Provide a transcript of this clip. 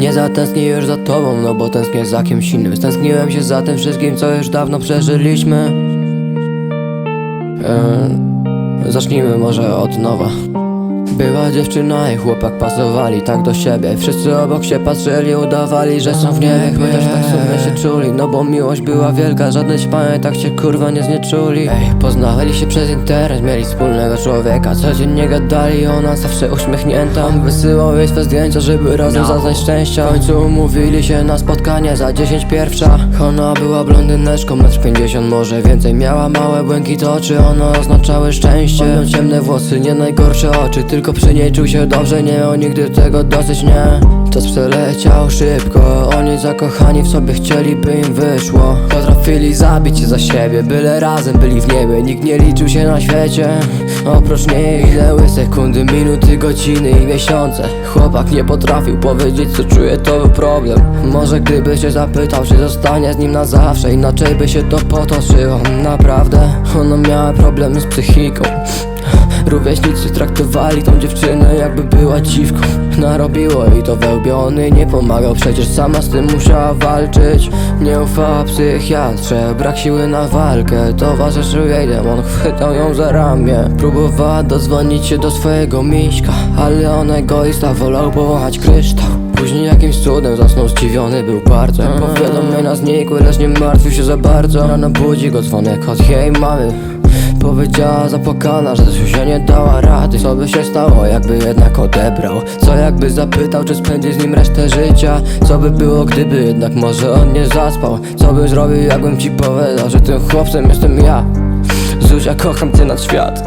Nie zatęsknię już za tobą, no bo tęsknię za kimś innym. Stęskniłem się za tym wszystkim, co już dawno przeżyliśmy. Eee, Zacznijmy może od nowa była dziewczyna i chłopak pasowali tak do siebie. Wszyscy obok się patrzyli, udawali, że są w niebie. My też tak sobie się czuli, no bo miłość była wielka Żadne ćpanie tak się kurwa nie znieczuli. Ej, Poznawali się przez internet, mieli wspólnego człowieka. Codziennie gadali, ona zawsze uśmiechnięta. On wysyłał jej swe zdjęcia, żeby razem zaznać szczęścia. W końcu umówili się na spotkanie za 10 pierwsza. Ona była blondyneczką, metr 50 może więcej. Miała małe błękite oczy, one oznaczały szczęście. Miał ciemne włosy, nie najgorsze oczy Tylko przy niej czuł się dobrze, nie miał nigdy tego dosyć, nie Czas przeleciał szybko, oni zakochani w sobie chcieliby im wyszło. Potrafili zabić się za siebie, byle razem byli w niebie. Nikt nie liczył się na świecie, oprócz niej Minęły sekundy, minuty, godziny i miesiące. Chłopak nie potrafił powiedzieć co czuje, to był problem. Może gdyby się zapytał, czy zostanie z nim na zawsze Inaczej by się to potoczyło, naprawdę Ona miała problemy z psychiką. Rówieśnicy traktowali tą dziewczynę jakby była dziwką. Narobiło i to wełbiony nie pomagał Przecież sama z tym musiała walczyć. Nie ufała psychiatrze, brak siły na walkę. Towarzyszył jej demon, chwytał ją za ramię. Próbowała dodzwonić się do swojego miśka Ale on egoista wolał powołać kryształ. Później jakimś cudem zasnął zdziwiony był bardzo. Powiadomienia znikły, lecz nie martwił się za bardzo. Rano budzi go dzwonek od jej mamy Powiedziała zapłakana, że się nie dała rady. Co by się stało, jakby jednak odebrał? Co jakby zapytał, czy spędzi z nim resztę życia? Co by było, gdyby jednak może on nie zaspał? Co bym zrobił, jakbym ci powiedział, że tym chłopcem jestem ja? Zuzia, kocham cię nad świat